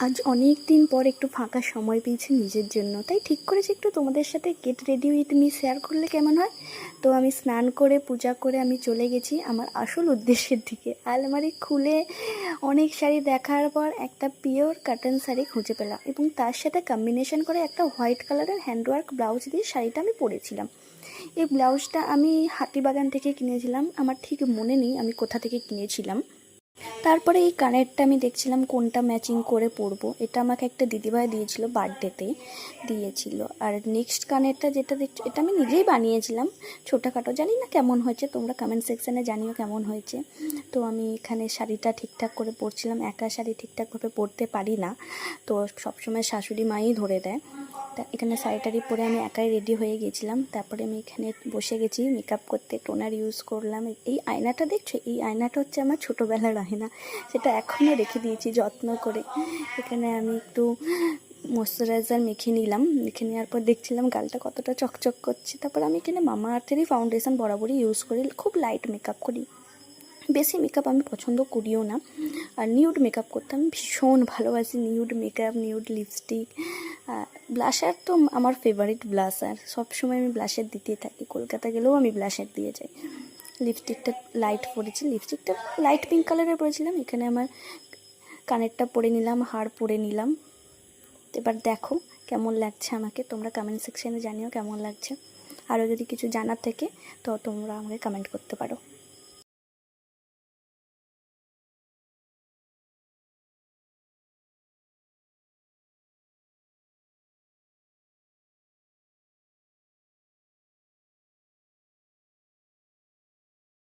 আজ অনেক দিন পর একটু ফাঁকা সময় পেয়েছি নিজের জন্য। তাই ঠিক করেছি একটু তোমাদের সাথে get ready with me share করলে কেমন হয়? তো আমি স্নান করে, পূজা করে আমি চলে গেছি আমার আসল উদ্দেশ্যের দিকে। আলমারি খুলে অনেক শাড়ি দেখার পর একটা পিওর কাটন শাড়ি খুঁজে পেলাম এবং তার সাথে কম্বিনেশন করে একটা হোয়াইট কালারের হ্যান্ডওয়ার্ক ব্লাউজ দিয়ে শাড়িটা আমি পরেছিলাম। এই ব্লাউজটা আমি হাতিবাগান থেকে কিনেছিলাম। আমার ঠিক মনে নেই আমি কোথা থেকে কিনেছিলাম। তারপরে এই কানেরটা আমি দেখছিলাম কোনটা ম্যাচিং করে পরবো। এটা আমাকে একটা দিদিভাই দিয়েছিল বার্থডেতে দিয়েছিল। আর নেক্সট কানেরটা যেটা দেখছ, এটা আমি নিজেই বানিয়েছিলাম ছোটোখাটো। জানি না কেমন হয়েছে, তোমরা কমেন্ট সেকশানে জানিও কেমন হয়েছে। তো আমি এখানে শাড়িটা ঠিকঠাক করে পরছিলাম, একা শাড়ি ঠিকঠাকভাবে পরতে পারি না। তো সবসময় শাশুড়ি মাই ধরে দেয়। তা এখানে শাড়ি টাড়ি পরে আমি একাই রেডি হয়ে গেছিলাম তারপরে আমি এখানে বসে গেছি মেকআপ করতে টোনার ইউজ করলাম। এই আয়নাটা দেখছ? এই আয়নাটা হচ্ছে আমার ছোটোবেলার আয়না। সেটা এখনও রেখে দিয়েছি যত্ন করে। এখানে আমি একটু ময়শ্চারাইজার মেখে নিলাম। মেখে নেওয়ার পর দেখছিলাম গালটা কতটা চকচক করছে। তারপর আমি এখানে মামা আর্থেরই ফাউন্ডেশন বরাবরই ইউজ করি। খুব লাইট মেকআপ করি। বেশি মেকআপ আমি পছন্দ করিও না। আর নিউড মেকআপ করতে আমি ভীষণ ভালোবাসি। Nude makeup nude lipstick blusher তো আমার ফেভারিট ব্লাশার সবসময় আমি ব্লাশার দিতেই থাকি। কলকাতা গেলেও আমি ব্লাশার দিয়ে যাই। লিপস্টিকটা লাইট পরেছি। লিপস্টিকটা লাইট পিঙ্ক কালারের পরেছিলাম। এখানে আমার কানেরটা পরে নিলাম, হার পরে নিলাম। এবার দেখো কেমন লাগছে আমাকে। তোমরা কমেন্ট সেকশানে জানিও কেমন লাগছে। আরও যদি কিছু জানার থেকে, তো তোমরা আমাকে কমেন্ট করতে পারো।